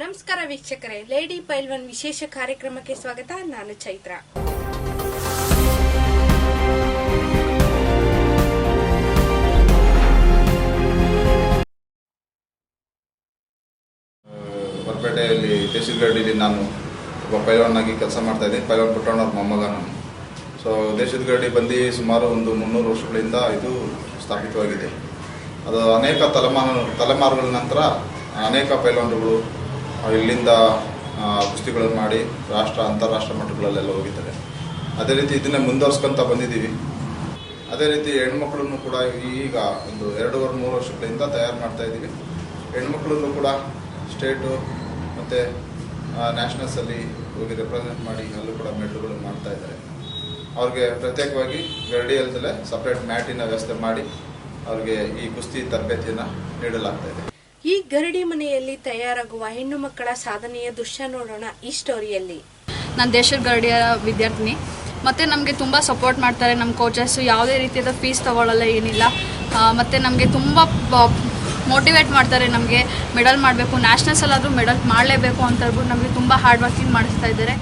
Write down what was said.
ನಮಸ್ಕಾರ ವೀಕ್ಷಕರೇ. ಲೇಡಿ ಪೈಲ್ವನ್ ವಿಶೇಷ ಕಾರ್ಯಕ್ರಮಕ್ಕೆ ಸ್ವಾಗತ. ನಾನು ಚೈತ್ರ. ಹೊರಪೇಟೆಯಲ್ಲಿ ತಹಸೀಲ್ ಗಡಿಯಲ್ಲಿ ನಾನು ಒಬ್ಬ ಪೈಲ್ವಾನ್ ಆಗಿ ಕೆಲಸ ಮಾಡ್ತಾ ಇದ್ದೀನಿ ಪೈಲ್ವಾನ್ ಪುಟ್ಟಣ್ಣವ್ರ ಮೊಮ್ಮಗ ನಾನು. ಸೊ ದೇಶದ ಗಡಿ ಬಂದು ಸುಮಾರು ಒಂದು ಮುನ್ನೂರು ವರ್ಷಗಳಿಂದ ಇದು ಸ್ಥಾಪಿತವಾಗಿದೆ. ಅದು ಅನೇಕ ತಲೆಮಾರು, ತಲೆಮಾರುಗಳ ನಂತರ ಅನೇಕ ಪೈಲ್ವಾನರುಗಳು ಇಲ್ಲಿಂದ ಕುಸ್ತಿಗಳನ್ನು ಮಾಡಿ ರಾಷ್ಟ್ರ, ಅಂತಾರಾಷ್ಟ್ರ ಮಟ್ಟಗಳಲ್ಲೆಲ್ಲ ಹೋಗಿದ್ದಾರೆ. ಅದೇ ರೀತಿ ಇದನ್ನೇ ಮುಂದುವರ್ಸ್ಕೊಂತ ಬಂದಿದ್ದೀವಿ. ಅದೇ ರೀತಿ ಹೆಣ್ಮಕ್ಳನ್ನು ಕೂಡ ಈಗ ಒಂದು ಎರಡೂವರೆ, ಮೂರು ವರ್ಷಗಳಿಂದ ತಯಾರು ಮಾಡ್ತಾ ಇದ್ದೀವಿ. ಹೆಣ್ಮಕ್ಳನ್ನು ಕೂಡ ಸ್ಟೇಟು ಮತ್ತು ನ್ಯಾಷನಲ್ಸಲ್ಲಿ ಹೋಗಿ ರೆಪ್ರೆಸೆಂಟ್ ಮಾಡಿ ಅಲ್ಲೂ ಕೂಡ ಮೆಡಲ್ಗಳು ಮಾಡ್ತಾ ಇದ್ದಾರೆ. ಅವ್ರಿಗೆ ಪ್ರತ್ಯೇಕವಾಗಿ ಗರಡಿಯಲ್ದಲ್ಲೇ ಸಪ್ರೇಟ್ ಮ್ಯಾಟಿನ ವ್ಯವಸ್ಥೆ ಮಾಡಿ ಅವ್ರಿಗೆ ಈ ಕುಸ್ತಿ ತರಬೇತಿಯನ್ನು ನೀಡಲಾಗ್ತಾ ಇದೆ. ಈ ಗರಡಿ ಮನೆಯಲ್ಲಿ ತಯಾರಾಗುವ ಹೆಣ್ಣು ಮಕ್ಕಳ ಸಾಧನೆಯ ದೃಶ್ಯ ನೋಡೋಣ ಈ ಸ್ಟೋರಿಯಲ್ಲಿ ನಾನು ದೇಶದ ಗರಡಿಯ ವಿದ್ಯಾರ್ಥಿನಿ. ಮತ್ತು ನಮಗೆ ತುಂಬ ಸಪೋರ್ಟ್ ಮಾಡ್ತಾರೆ ನಮ್ಮ ಕೋಚಸ್ಸು ಯಾವುದೇ ರೀತಿಯಾದ ಫೀಸ್ ತಗೊಳ್ಳಲ್ಲ ಏನಿಲ್ಲ. ಮತ್ತೆ ಮತ್ತು ನಮಗೆ ತುಂಬ ಮೋಟಿವೇಟ್ ಮಾಡ್ತಾರೆ ನಮಗೆ ಮೆಡಲ್ ಮಾಡಬೇಕು. ನ್ಯಾಷನಲ್ಸಲ್ಲಾದರೂ ಮೆಡಲ್ ಮಾಡಲೇಬೇಕು ಅಂತ ಹೇಳ್ಬಿಟ್ಟು ನಮಗೆ ತುಂಬ ಹಾರ್ಡ್ ವರ್ಕಿಂಗ್ ಮಾಡಿಸ್ತಾ ಇದ್ದಾರೆ.